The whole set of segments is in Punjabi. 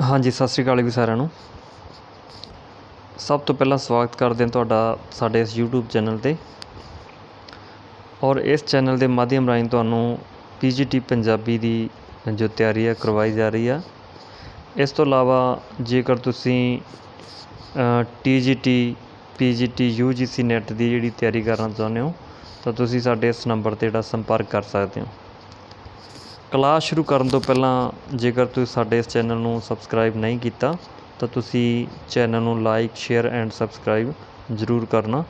ਹਾਂਜੀ, ਸਤਿ ਸ਼੍ਰੀ ਅਕਾਲ ਵੀ ਸਾਰਿਆਂ ਨੂੰ। ਸਭ ਤੋਂ ਪਹਿਲਾਂ ਸਵਾਗਤ ਕਰਦੇ ਹਾਂ ਤੁਹਾਡਾ ਸਾਡੇ ਇਸ YouTube ਚੈਨਲ 'ਤੇ। ਔਰ ਇਸ ਚੈਨਲ ਦੇ ਮਾਧਿਅਮ ਰਾਹੀਂ ਤੁਹਾਨੂੰ PGT ਪੰਜਾਬੀ ਦੀ ਜੋ ਤਿਆਰੀ ਹੈ, ਕਰਵਾਈ ਜਾ ਰਹੀ ਆ। ਇਸ ਤੋਂ ਇਲਾਵਾ ਜੇਕਰ ਤੁਸੀਂ TGT PGT UGC ਨੈਟ ਦੀ ਜਿਹੜੀ ਤਿਆਰੀ ਕਰਨਾ ਚਾਹੁੰਦੇ ਹੋ, ਤਾਂ ਤੁਸੀਂ ਸਾਡੇ ਇਸ ਨੰਬਰ ਤੇ ਜਿਹੜਾ ਸੰਪਰਕ ਕਰ ਸਕਦੇ ਹੋ। ਕਲਾਸ ਸ਼ੁਰੂ ਕਰਨ ਤੋਂ ਪਹਿਲਾਂ ਜੇਕਰ ਤੁਸੀਂ ਸਾਡੇ ਇਸ ਚੈਨਲ ਨੂੰ ਸਬਸਕ੍ਰਾਈਬ ਨਹੀਂ ਕੀਤਾ, ਤਾਂ ਤੁਸੀਂ ਚੈਨਲ ਨੂੰ ਲਾਈਕ ਸ਼ੇਅਰ ਐਂਡ ਸਬਸਕ੍ਰਾਈਬ ਜ਼ਰੂਰ ਕਰਨਾ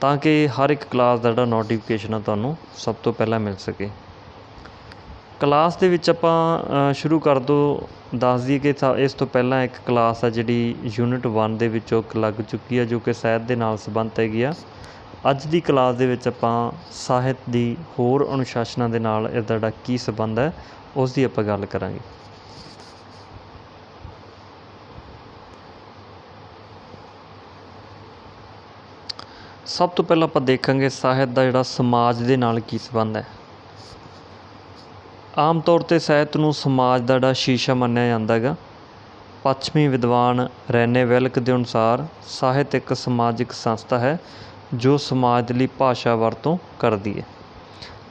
ਤਾਂ ਕਿ ਹਰ ਇੱਕ ਕਲਾਸ ਦਾ ਜਿਹੜਾ ਨੋਟੀਫਿਕੇਸ਼ਨ ਆ ਤੁਹਾਨੂੰ ਸਭ ਤੋਂ ਪਹਿਲਾਂ ਮਿਲ ਸਕੇ। ਕਲਾਸ ਦੇ ਵਿੱਚ ਆਪਾਂ ਸ਼ੁਰੂ ਕਰ ਦੋ, ਦੱਸ ਦਈਏ ਕਿ ਇਸ ਤੋਂ ਪਹਿਲਾਂ ਇੱਕ ਕਲਾਸ ਆ ਜਿਹੜੀ ਯੂਨਿਟ 1 ਦੇ ਵਿੱਚੋਂ ਇੱਕ ਲੱਗ ਚੁੱਕੀ ਆ, ਜੋ ਕਿ ਸਾਹਿਤ ਦੇ ਨਾਲ ਸੰਬੰਧਿਤ ਹੈਗੀ ਆ। ਅੱਜ ਦੀ ਕਲਾਸ ਦੇ ਵਿੱਚ ਆਪਾਂ ਸਾਹਿਤ ਦੀ ਹੋਰ ਅਨੁਸ਼ਾਸਨਾਂ ਦੇ ਨਾਲ ਇਹਦਾ ਜਿਹੜਾ ਕੀ ਸੰਬੰਧ ਹੈ, ਉਸ ਦੀ ਆਪਾਂ ਗੱਲ ਕਰਾਂਗੇ। ਸਭ ਤੋਂ ਪਹਿਲਾਂ ਆਪਾਂ ਦੇਖਾਂਗੇ ਸਾਹਿਤ ਦਾ ਜਿਹੜਾ ਸਮਾਜ ਦੇ ਨਾਲ ਕੀ ਸੰਬੰਧ ਹੈ। ਆਮ ਤੌਰ ਤੇ ਸਾਹਿਤ ਨੂੰ ਸਮਾਜ ਦਾ ਜਿਹੜਾ ਸ਼ੀਸ਼ਾ ਮੰਨਿਆ ਜਾਂਦਾ ਹੈਗਾ। ਪੱਛਮੀ ਵਿਦਵਾਨ ਰੈਨੇ ਵੈਲਕ ਦੇ ਅਨੁਸਾਰ ਸਾਹਿਤ ਇੱਕ ਸਮਾਜਿਕ ਸੰਸਥਾ ਹੈ ਜੋ ਸਮਾਜ ਲਈ ਭਾਸ਼ਾ ਵਰਤੋਂ ਕਰਦੀ ਹੈ।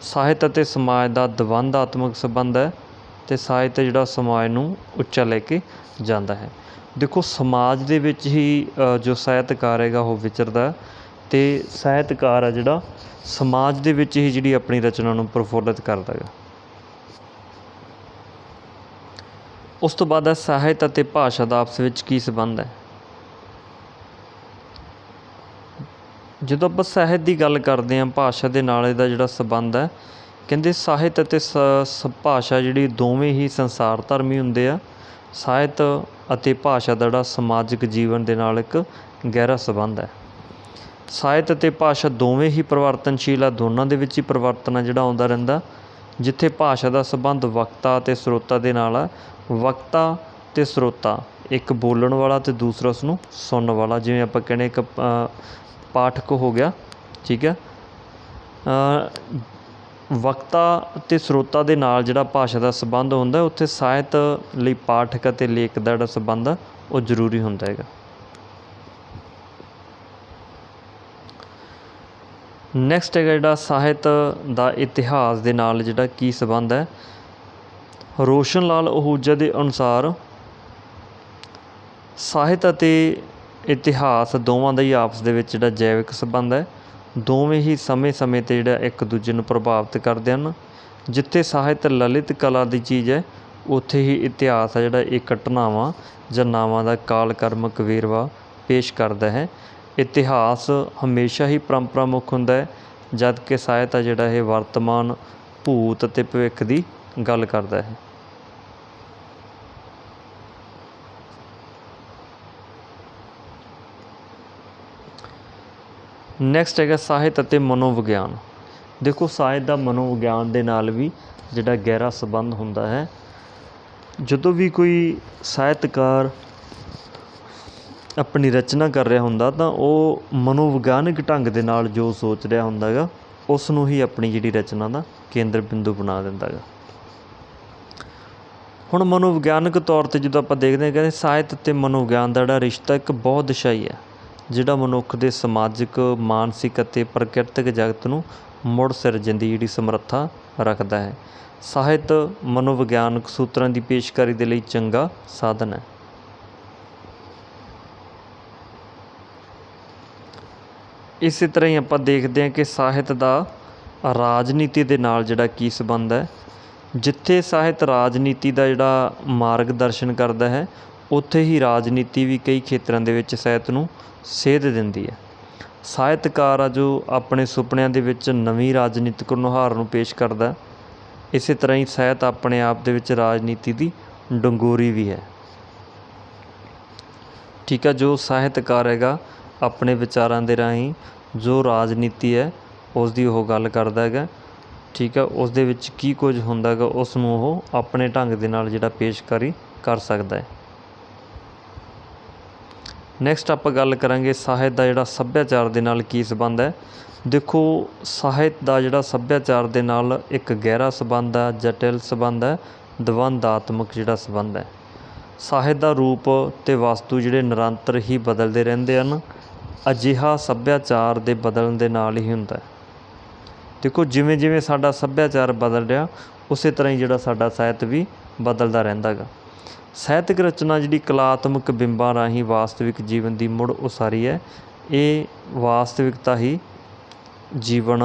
ਸਾਹਿਤ ਅਤੇ ਸਮਾਜ ਦਾ ਦਵੰਦਾਤਮਕ ਸੰਬੰਧ ਹੈ ਅਤੇ ਸਾਹਿਤ ਜਿਹੜਾ ਸਮਾਜ ਨੂੰ ਉੱਚਾ ਲੈ ਕੇ ਜਾਂਦਾ ਹੈ। ਦੇਖੋ, ਸਮਾਜ ਦੇ ਵਿੱਚ ਹੀ ਜੋ ਸਾਹਿਤਕਾਰ ਹੈਗਾ ਉਹ ਵਿਚਰਦਾ ਅਤੇ ਸਾਹਿਤਕਾਰ ਆ ਜਿਹੜਾ ਸਮਾਜ ਦੇ ਵਿੱਚ ਹੀ ਜਿਹੜੀ ਆਪਣੀ ਰਚਨਾ ਨੂੰ ਪ੍ਰਫੁੱਲਿਤ ਕਰਦਾ ਹੈਗਾ। ਉਸ ਤੋਂ ਬਾਅਦ ਹੈ ਸਾਹਿਤ ਅਤੇ ਭਾਸ਼ਾ ਦਾ ਆਪਸ ਵਿੱਚ ਕੀ ਸੰਬੰਧ ਹੈ? ਜਦੋਂ ਆਪਾਂ ਸਾਹਿਤ ਦੀ ਗੱਲ ਕਰਦੇ ਹਾਂ, ਭਾਸ਼ਾ ਦੇ ਨਾਲ ਇਹਦਾ ਜਿਹੜਾ ਸੰਬੰਧ ਹੈ, ਕਹਿੰਦੇ ਸਾਹਿਤ ਅਤੇ ਸ, ਸ- ਭਾਸ਼ਾ ਜਿਹੜੀ ਦੋਵੇਂ ਹੀ ਸੰਸਾਰ ਧਰਮੀ ਹੁੰਦੇ ਆ। ਸਾਹਿਤ ਅਤੇ ਭਾਸ਼ਾ ਦਾ ਜਿਹੜਾ ਸਮਾਜਿਕ ਜੀਵਨ ਦੇ ਨਾਲ ਇੱਕ ਗਹਿਰਾ ਸੰਬੰਧ ਹੈ। ਸਾਹਿਤ ਅਤੇ ਭਾਸ਼ਾ ਦੋਵੇਂ ਹੀ ਪਰਿਵਰਤਨਸ਼ੀਲ ਆ, ਦੋਨਾਂ ਦੇ ਵਿੱਚ ਹੀ ਪਰਿਵਰਤਨ ਆ ਜਿਹੜਾ ਆਉਂਦਾ ਰਹਿੰਦਾ। ਜਿੱਥੇ ਭਾਸ਼ਾ ਦਾ ਸੰਬੰਧ ਵਕਤਾ ਅਤੇ ਸਰੋਤਾ ਦੇ ਨਾਲ ਆ, ਵਕਤਾ ਤੇ ਸਰੋਤਾ, ਇੱਕ ਬੋਲਣ ਵਾਲਾ ਤੇ ਦੂਸਰਾ ਉਸ ਨੂੰ ਸੁਣਨ ਵਾਲਾ। ਜਿਵੇਂ ਆਪਾਂ ਕਹਿੰਦੇ ਇੱਕ ਪਾਠਕ ਹੋ ਗਿਆ ਠੀਕ ਹੈ। ਵਕਤਾ ਅਤੇ ਸਰੋਤਾ ਦੇ ਨਾਲ ਜਿਹੜਾ ਭਾਸ਼ਾ ਦਾ ਸੰਬੰਧ ਹੁੰਦਾ ਉੱਥੇ ਸਾਹਿਤ ਲਈ ਪਾਠਕ ਅਤੇ ਲੇਖ ਦਾ ਜਿਹੜਾ ਸੰਬੰਧ ਆ, ਉਹ ਜ਼ਰੂਰੀ ਹੁੰਦਾ ਹੈਗਾ। ਨੈਕਸਟ ਹੈਗਾ ਜਿਹੜਾ ਸਾਹਿਤ ਦਾ ਇਤਿਹਾਸ ਦੇ ਨਾਲ ਜਿਹੜਾ ਕੀ ਸੰਬੰਧ ਹੈ। ਰੋਸ਼ਨ ਲਾਲ ਅਹੂਜਾ ਦੇ ਅਨੁਸਾਰ ਸਾਹਿਤ ਅਤੇ ਇਤਿਹਾਸ ਦੋਵਾਂ ਦਾ ਹੀ ਆਪਸ ਦੇ ਵਿੱਚ ਜਿਹੜਾ ਜੈਵਿਕ ਸੰਬੰਧ ਹੈ। ਦੋਵੇਂ ਹੀ ਸਮੇਂ-ਸਮੇਂ ਤੇ ਜਿਹੜਾ ਇੱਕ ਦੂਜੇ ਨੂੰ ਪ੍ਰਭਾਵਿਤ ਕਰਦੇ ਹਨ। ਜਿੱਥੇ ਸਾਹਿਤ ਲਲਿਤ ਕਲਾ ਦੀ ਚੀਜ਼ ਹੈ, ਉੱਥੇ ਹੀ ਇਤਿਹਾਸ ਆ ਜਿਹੜਾ ਇਹ ਘਟਨਾਵਾਂ ਜਾਂ ਨਾਵਾਂ ਦਾ ਕਾਲਕਰਮਕ ਵੇਰਵਾ ਪੇਸ਼ ਕਰਦਾ ਹੈ। ਇਤਿਹਾਸ ਹਮੇਸ਼ਾ ਹੀ ਪਰੰਪਰਾ ਮੁੱਖ ਹੁੰਦਾ ਹੈ, ਜਦ ਕਿ ਸਾਹਿਤ ਆ ਜਿਹੜਾ ਇਹ ਵਰਤਮਾਨ ਭੂਤ ਅਤੇ ਭਵਿੱਖ ਦੀ ਗੱਲ ਕਰਦਾ ਹੈ। ਨੈਕਸਟ ਹੈਗਾ ਸਾਹਿਤ ਅਤੇ ਮਨੋਵਿਗਿਆਨ। ਦੇਖੋ ਸਾਹਿਤ ਦਾ ਮਨੋਵਿਗਿਆਨ ਦੇ ਨਾਲ ਵੀ ਜਿਹੜਾ ਗਹਿਰਾ ਸੰਬੰਧ ਹੁੰਦਾ ਹੈ। ਜਦੋਂ ਵੀ ਕੋਈ ਸਾਹਿਤਕਾਰ ਆਪਣੀ ਰਚਨਾ ਕਰ ਰਿਹਾ ਹੁੰਦਾ ਤਾਂ ਉਹ ਮਨੋਵਿਗਿਆਨਕ ਢੰਗ ਦੇ ਨਾਲ ਜੋ ਸੋਚ ਰਿਹਾ ਹੁੰਦਾ ਹੈਗਾ ਉਸ ਨੂੰ ਹੀ ਆਪਣੀ ਜਿਹੜੀ ਰਚਨਾ ਦਾ ਕੇਂਦਰ ਬਿੰਦੂ ਬਣਾ ਦਿੰਦਾ ਹੈਗਾ। ਹੁਣ ਮਨੋਵਿਗਿਆਨਕ ਤੌਰ ਤੇ ਜਦੋਂ ਆਪਾਂ ਦੇਖਦੇ ਹਾਂ, ਕਹਿੰਦੇ ਸਾਹਿਤ ਅਤੇ ਮਨੋਵਿਗਿਆਨ ਦਾ ਜਿਹੜਾ ਰਿਸ਼ਤਾ ਇੱਕ ਬਹੁਤ ਦਿਸ਼ਾਈ ਹੈ। ਜਿਹੜਾ ਮਨੁੱਖ ਦੇ ਸਮਾਜਿਕ, ਮਾਨਸਿਕ ਅਤੇ ਪ੍ਰਕਿਰਤਿਕ ਜਗਤ ਨੂੰ ਮੁੜ ਸਿਰਜਣ ਦੀ ਜਿਹੜੀ ਸਮਰੱਥਾ ਰੱਖਦਾ ਹੈ। ਸਾਹਿਤ ਮਨੋਵਿਗਿਆਨਕ ਸੂਤਰਾਂ ਦੀ ਪੇਸ਼ਕਾਰੀ ਦੇ ਲਈ ਚੰਗਾ ਸਾਧਨ ਹੈ। ਇਸੇ ਤਰ੍ਹਾਂ ਹੀ ਆਪਾਂ ਦੇਖਦੇ ਹਾਂ ਕਿ ਸਾਹਿਤ ਦਾ ਰਾਜਨੀਤੀ ਦੇ ਨਾਲ ਜਿਹੜਾ ਕੀ ਸੰਬੰਧ ਹੈ। ਜਿੱਥੇ ਸਾਹਿਤ ਰਾਜਨੀਤੀ ਦਾ ਜਿਹੜਾ ਮਾਰਗਦਰਸ਼ਨ ਕਰਦਾ ਹੈ ਉੱਥੇ ਹੀ ਰਾਜਨੀਤੀ ਵੀ ਕਈ ਖੇਤਰਾਂ ਦੇ ਵਿੱਚ ਸਾਹਿਤ ਨੂੰ ਸੇਧ ਦਿੰਦੀ ਹੈ। ਸਾਹਿਤਕਾਰ ਆ ਜੋ ਆਪਣੇ ਸੁਪਨਿਆਂ ਦੇ ਵਿੱਚ ਨਵੀਂ ਰਾਜਨੀਤਿਕ ਨੁਹਾਰ ਨੂੰ ਪੇਸ਼ ਕਰਦਾ ਇਸੇ ਤਰ੍ਹਾਂ ਹੀ ਸਾਹਿਤ ਆਪਣੇ ਆਪ ਦੇ ਵਿੱਚ ਰਾਜਨੀਤੀ ਦੀ ਡੰਗੋਰੀ ਵੀ ਹੈ। ਠੀਕ ਆ, ਜੋ ਸਾਹਿਤਕਾਰ ਹੈਗਾ ਆਪਣੇ ਵਿਚਾਰਾਂ ਦੇ ਰਾਹੀਂ, ਜੋ ਰਾਜਨੀਤੀ ਹੈ ਉਸ ਦੀ ਉਹ ਗੱਲ ਕਰਦਾ ਹੈਗਾ। ਠੀਕ ਹੈ ਉਸ ਦੇ ਵਿੱਚ ਕੀ ਕੁਝ ਹੁੰਦਾ ਹੈਗਾ ਉਸ ਨੂੰ ਉਹ ਆਪਣੇ ਢੰਗ ਦੇ ਨਾਲ ਜਿਹੜਾ ਪੇਸ਼ਕਾਰੀ ਕਰ ਸਕਦਾ ਹੈ। ਨੈਕਸਟ ਆਪਾਂ ਗੱਲ ਕਰਾਂਗੇ ਸਾਹਿਤ ਦਾ ਜਿਹੜਾ ਸੱਭਿਆਚਾਰ ਦੇ ਨਾਲ ਕੀ ਸੰਬੰਧ ਹੈ। ਦੇਖੋ, ਸਾਹਿਤ ਦਾ ਜਿਹੜਾ ਸੱਭਿਆਚਾਰ ਦੇ ਨਾਲ ਇੱਕ ਗਹਿਰਾ ਸੰਬੰਧ ਹੈ, ਜਟਿਲ ਸੰਬੰਧ ਹੈ, ਦਵੰਦਾਤਮਕ ਜਿਹੜਾ ਸੰਬੰਧ ਹੈ। ਸਾਹਿਤ ਦਾ ਰੂਪ ਅਤੇ ਵਸਤੂ ਜਿਹੜੇ ਨਿਰੰਤਰ ਹੀ ਬਦਲਦੇ ਰਹਿੰਦੇ ਹਨ, ਅਜਿਹਾ ਸੱਭਿਆਚਾਰ ਦੇ ਬਦਲਣ ਦੇ ਨਾਲ ਹੀ ਹੁੰਦਾ ਦੇਖੋ ਜਿਵੇਂ ਜਿਵੇਂ ਸਾਡਾ ਸੱਭਿਆਚਾਰ ਬਦਲ ਰਿਹਾ, ਉਸੇ ਤਰ੍ਹਾਂ ਹੀ ਜਿਹੜਾ ਸਾਡਾ ਸਾਹਿਤ ਵੀ ਬਦਲਦਾ ਰਹਿੰਦਾ ਗਾ ਸਾਹਿਤਕ ਰਚਨਾ ਜਿਹੜੀ ਕਲਾਤਮਕ ਬਿੰਬਾਂ ਰਾਹੀਂ ਵਾਸਤਵਿਕ ਜੀਵਨ ਦੀ ਮੁੜ ਉਸਾਰੀ ਹੈ, ਇਹ ਵਾਸਤਵਿਕਤਾ ਹੀ ਜੀਵਨ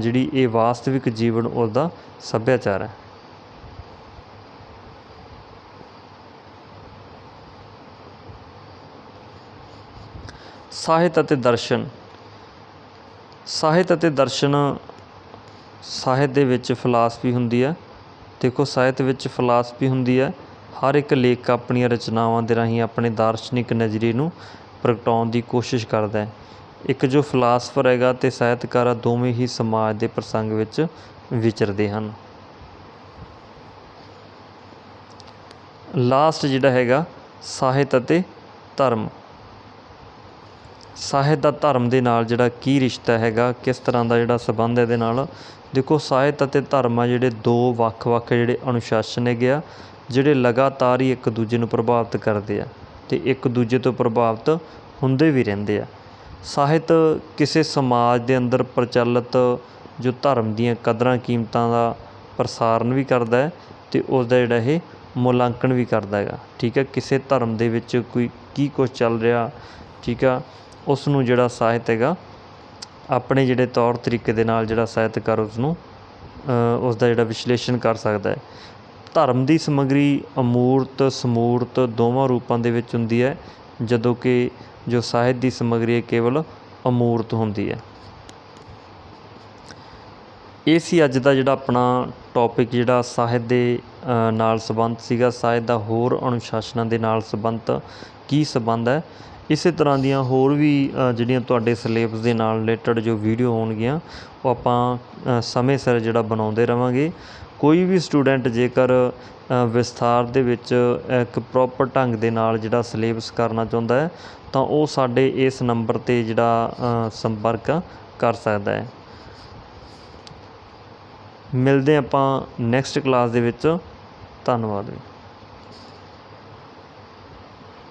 ਜਿਹੜੀ ਇਹ ਵਾਸਤਵਿਕ ਜੀਵਨ ਉਹਦਾ ਸੱਭਿਆਚਾਰ ਹੈ। ਸਾਹਿਤ ਅਤੇ ਦਰਸ਼ਨ। ਸਾਹਿਤ ਅਤੇ ਦਰਸ਼ਨ ਸਾਹਿਤ ਦੇ ਵਿੱਚ ਫਿਲਾਸਫੀ ਹੁੰਦੀ ਹੈ। ਦੇਖੋ ਸਾਹਿਤ ਵਿੱਚ ਫਿਲਾਸਫੀ ਹੁੰਦੀ ਹੈ। ਹਰ ਇੱਕ ਲੇਖਕ ਆਪਣੀਆਂ ਰਚਨਾਵਾਂ ਦੇ ਰਾਹੀਂ ਆਪਣੇ ਦਾਰਸ਼ਨਿਕ ਨਜ਼ਰੀਏ ਨੂੰ ਪ੍ਰਗਟਾਉਣ ਦੀ ਕੋਸ਼ਿਸ਼ ਕਰਦਾ ਹੈ। ਇੱਕ ਜੋ ਫਿਲਾਸਫਰ ਹੈਗਾ ਅਤੇ ਸਾਹਿਤਕਾਰ ਆ, ਦੋਵੇਂ ਹੀ ਸਮਾਜ ਦੇ ਪ੍ਰਸੰਗ ਵਿੱਚ ਵਿਚਰਦੇ ਹਨ। ਲਾਸਟ ਜਿਹੜਾ ਹੈਗਾ, ਸਾਹਿਤ ਅਤੇ ਧਰਮ। ਸਾਹਿਤ ਦਾ ਧਰਮ ਦੇ ਨਾਲ ਜਿਹੜਾ ਕੀ ਰਿਸ਼ਤਾ ਹੈਗਾ, ਕਿਸ ਤਰ੍ਹਾਂ ਦਾ ਜਿਹੜਾ ਸਬੰਧ ਇਹਦੇ ਨਾਲ। ਦੇਖੋ, ਸਾਹਿਤ ਅਤੇ ਧਰਮ ਆ ਜਿਹੜੇ ਦੋ ਵੱਖ-ਵੱਖ ਜਿਹੜੇ ਅਨੁਸ਼ਾਸਨ ਹੈਗੇ ਆ ਜਿਹੜੇ ਲਗਾਤਾਰ ਹੀ ਇੱਕ ਦੂਜੇ ਨੂੰ ਪ੍ਰਭਾਵਿਤ ਕਰਦੇ ਆ ਅਤੇ ਇੱਕ ਦੂਜੇ ਤੋਂ ਪ੍ਰਭਾਵਿਤ ਹੁੰਦੇ ਵੀ ਰਹਿੰਦੇ ਆ। ਸਾਹਿਤ ਕਿਸੇ ਸਮਾਜ ਦੇ ਅੰਦਰ ਪ੍ਰਚਲਿਤ ਜੋ ਧਰਮ ਦੀਆਂ ਕਦਰਾਂ ਕੀਮਤਾਂ ਦਾ ਪ੍ਰਸਾਰਨ ਵੀ ਕਰਦਾ ਹੈ ਅਤੇ ਉਸਦਾ ਜਿਹੜਾ ਇਹ ਮੁਲਾਂਕਣ ਵੀ ਕਰਦਾ ਹੈਗਾ। ਠੀਕ ਹੈ, ਕਿਸੇ ਧਰਮ ਦੇ ਵਿੱਚ ਕੋਈ ਕੀ ਕੁਛ ਚੱਲ ਰਿਹਾ, ਠੀਕ ਆ ਉਸ ਨੂੰ ਜਿਹੜਾ ਸਾਹਿਤ ਹੈਗਾ, ਆਪਣੇ ਜਿਹੜੇ ਤੌਰ ਤਰੀਕੇ ਦੇ ਨਾਲ ਜਿਹੜਾ ਸਾਹਿਤਕਾਰ ਉਸਨੂੰ ਉਸਦਾ ਜਿਹੜਾ ਵਿਸ਼ਲੇਸ਼ਣ ਕਰ ਸਕਦਾ ਹੈ। ਧਰਮ ਦੀ ਸਮੱਗਰੀ ਅਮੂਰਤ, ਸਮੂਰਤ ਦੋਵਾਂ ਰੂਪਾਂ ਦੇ ਵਿੱਚ ਹੁੰਦੀ ਹੈ, ਜਦੋਂ ਕਿ ਜੋ ਸਾਹਿਤ ਦੀ ਸਮੱਗਰੀ ਹੈ, ਕੇਵਲ ਅਮੂਰਤ ਹੁੰਦੀ ਹੈ। ਇਹ ਸੀ ਅੱਜ ਦਾ ਜਿਹੜਾ ਆਪਣਾ ਟੌਪਿਕ ਜਿਹੜਾ ਸਾਹਿਤ ਦੇ ਨਾਲ ਸੰਬੰਧ ਸੀਗਾ। ਸਾਹਿਤ ਦਾ ਹੋਰ ਅਨੁਸ਼ਾਸਨਾਂ ਦੇ ਨਾਲ ਸੰਬੰਧ ਕੀ ਸੰਬੰਧ ਹੈ? ਇਸੇ ਤਰ੍ਹਾਂ ਦੀਆਂ ਹੋਰ ਵੀ ਜਿਹੜੀਆਂ ਤੁਹਾਡੇ ਸਿਲੇਬਸ ਦੇ ਨਾਲ ਰਿਲੇਟਡ ਜੋ ਵੀਡੀਓ ਹੋਣਗੀਆਂ, ਉਹ ਆਪਾਂ ਸਮੇਂ ਸਿਰ ਜਿਹੜਾ ਬਣਾਉਂਦੇ ਰਵਾਂਗੇ। ਕੋਈ ਵੀ ਸਟੂਡੈਂਟ ਜੇਕਰ ਵਿਸਥਾਰ ਦੇ ਵਿੱਚ ਇੱਕ ਪ੍ਰੋਪਰ ਢੰਗ ਦੇ ਨਾਲ ਜਿਹੜਾ ਸਿਲੇਬਸ ਕਰਨਾ ਚਾਹੁੰਦਾ ਹੈ, ਤਾਂ ਉਹ ਸਾਡੇ ਇਸ ਨੰਬਰ ਤੇ ਜਿਹੜਾ ਸੰਪਰਕ ਕਰ ਸਕਦਾ ਹੈ। ਮਿਲਦੇ ਆਪਾਂ ਨੈਕਸਟ ਕਲਾਸ ਦੇ ਵਿੱਚ। ਧੰਨਵਾਦ ਜੀ।